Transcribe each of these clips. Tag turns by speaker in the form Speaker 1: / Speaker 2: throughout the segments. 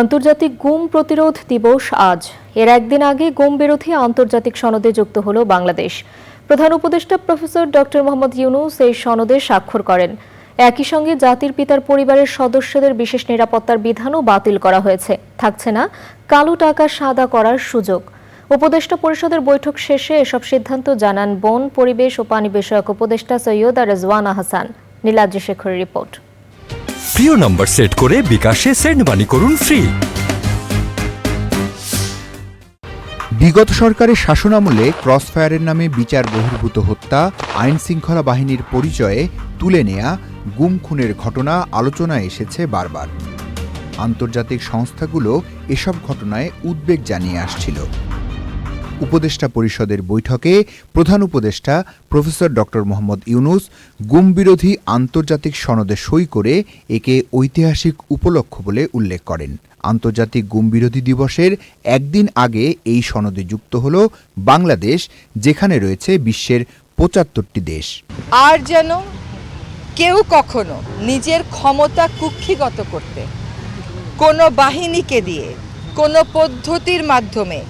Speaker 1: আন্তর্জাতিক গুম প্রতিরোধ দিবস আজ। এর একদিন আগে গুম বিরোধী আন্তর্জাতিক সনদে যুক্ত হল বাংলাদেশ। প্রধান উপদেষ্টা প্রফেসর ডক্টর মোহাম্মদ ইউনুস এই সনদে স্বাক্ষর করেন। একই সঙ্গে জাতির পিতার পরিবারের সদস্যদের বিশেষ নিরাপত্তার বিধানও বাতিল করা হয়েছে। থাকছে না, কালো টাকা সাদা করার সুযোগ। উপদেষ্টা পরিষদের বৈঠক শেষে এসব সিদ্ধান্ত জানান বন, পরিবেশ ও পানি বিষয়ক উপদেষ্টা সৈয়দ আর রেজওয়ানা হাসান। নীলাদ্রি শেখরের রিপোর্ট।
Speaker 2: প্রিয় নম্বর সেট করে বিকাশে সেন্ড মানি করুন ফ্রি
Speaker 3: বিগত সরকারের শাসনামলে ক্রসফায়ারের নামে বিচার বহির্ভূত হত্যা, আইন শৃঙ্খলা বাহিনীর পরিচয়ে তুলে নেয়া গুম খুনের ঘটনা আলোচনায় এসেছে বারবার। আন্তর্জাতিক সংস্থাগুলো এসব ঘটনায় উদ্বেগ জানিয়ে আসছিল। উপদেষ্টা পরিষদের বৈঠকে প্রধান উপদেষ্টা প্রফেসর ডক্টর মোহাম্মদ ইউনুস গুম বিরোধী আন্তর্জাতিক সনদে সই করে একে ঐতিহাসিক উপলক্ষ বলে উল্লেখ করেন। আন্তর্জাতিক গুম বিরোধী দিবসের একদিন আগে এই সনদে যুক্ত হল বাংলাদেশ, যেখানে রয়েছে বিশ্বের পঁচাত্তরটি দেশ।
Speaker 4: আর যেন কেউ কখনো নিজের ক্ষমতা কুক্ষিগত করতে, কোনো বাহিনীকে দিয়ে, কোনো পদ্ধতির মাধ্যমে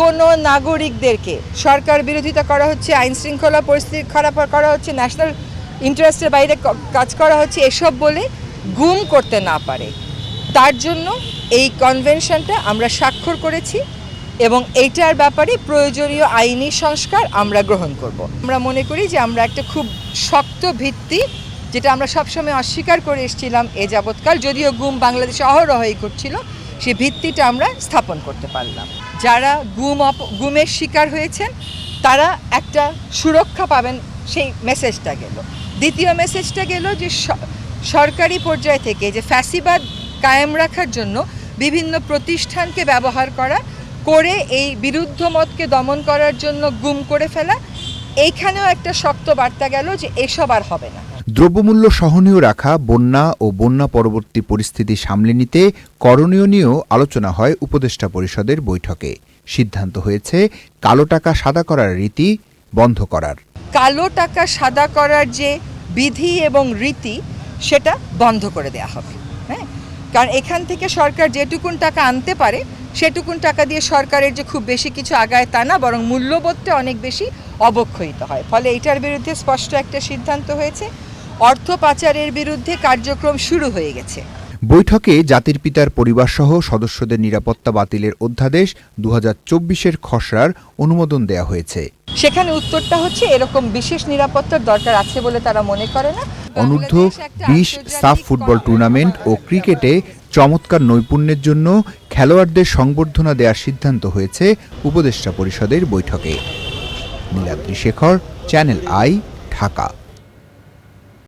Speaker 4: কোনো নাগরিকদেরকে সরকার বিরোধিতা করা হচ্ছে আইন শৃঙ্খলা পরিস্থিতি খারাপ করা হচ্ছে ন্যাশনাল ইন্টারেস্টের বাইরে কাজ করা হচ্ছে, এসব বলে গুম করতে না পারে। তার জন্য এই কনভেনশনটা আমরা স্বাক্ষর করেছি এবং এইটার ব্যাপারে প্রয়োজনীয় আইনি সংস্কার আমরা গ্রহণ করব। আমরা মনে করি যে আমরা একটা খুব শক্ত ভিত্তি যেটা আমরা সবসময় অস্বীকার করে এসেছিলাম এ যাবৎকাল, যদিও গুম বাংলাদেশে অহরহই করছিল সেই ভিত্তিটা আমরা স্থাপন করতে পারলাম। যারা গুম অপ- গুমের শিকার হয়েছেন, তারা একটা সুরক্ষা পাবেন, সেই মেসেজটা গেল। দ্বিতীয় মেসেজটা গেল যে স- সরকারি পর্যায় থেকে যে ফ্যাসিবাদ কায়েম রাখার জন্য বিভিন্ন প্রতিষ্ঠানকে ব্যবহার করা, করে এই বিরুদ্ধ মতকে দমন করার জন্য গুম করে ফেলা, এইখানেও একটা শক্ত বার্তা গেল যে এসব আর হবে না।
Speaker 3: দ্রব্যমূল্য সহনীয় রাখা, বন্যা ও বন্যা পরবর্তী পরিস্থিতি সামলে নিতে করণীয় নিয়েও আলোচনা হয় উপদেষ্টা পরিষদের বৈঠকে। সিদ্ধান্ত হয়েছে কালো টাকা সাদা করার রীতি বন্ধ করার।
Speaker 4: কালো টাকা সাদা করার যে বিধি এবং রীতি, সেটা বন্ধ করে দেয়া হবে হ্যাঁ? কারণ এখান থেকে সরকার যেটুকুন টাকা আনতে পারে, সেটুকুন টাকা দিয়ে সরকারের যে খুব বেশি কিছু আগায় তা না, বরং মূল্যবোধটা অনেক বেশি অবক্ষয়িত হয়। ফলে এটার বিরুদ্ধে স্পষ্ট একটা সিদ্ধান্ত হয়েছে। অর্থ পাচারের বিরুদ্ধে কার্যক্রম শুরু হয়ে গেছে।
Speaker 3: বৈঠকে জাতির পিতার পরিবারসহ সদস্যদের নিরাপত্তা বাতিলের অধ্যাদেশ দু হাজার খসড়ার অনুমোদন দেয়া হয়েছে।
Speaker 4: সেখানে উত্তরটা হচ্ছে এরকম বিশেষ নিরাপত্তার দরকার আছে বলে তারা মনে করে না।
Speaker 3: অনূর্ধ্ব বিশ সাফ ফুটবল টুর্নামেন্ট ও ক্রিকেটে চমৎকার নৈপুণ্যের জন্য খেলোয়াড়দের সংবর্ধনা দেওয়ার সিদ্ধান্ত হয়েছে উপদেষ্টা পরিষদের বৈঠকে। Niladri Shekhar channel I Dhaka.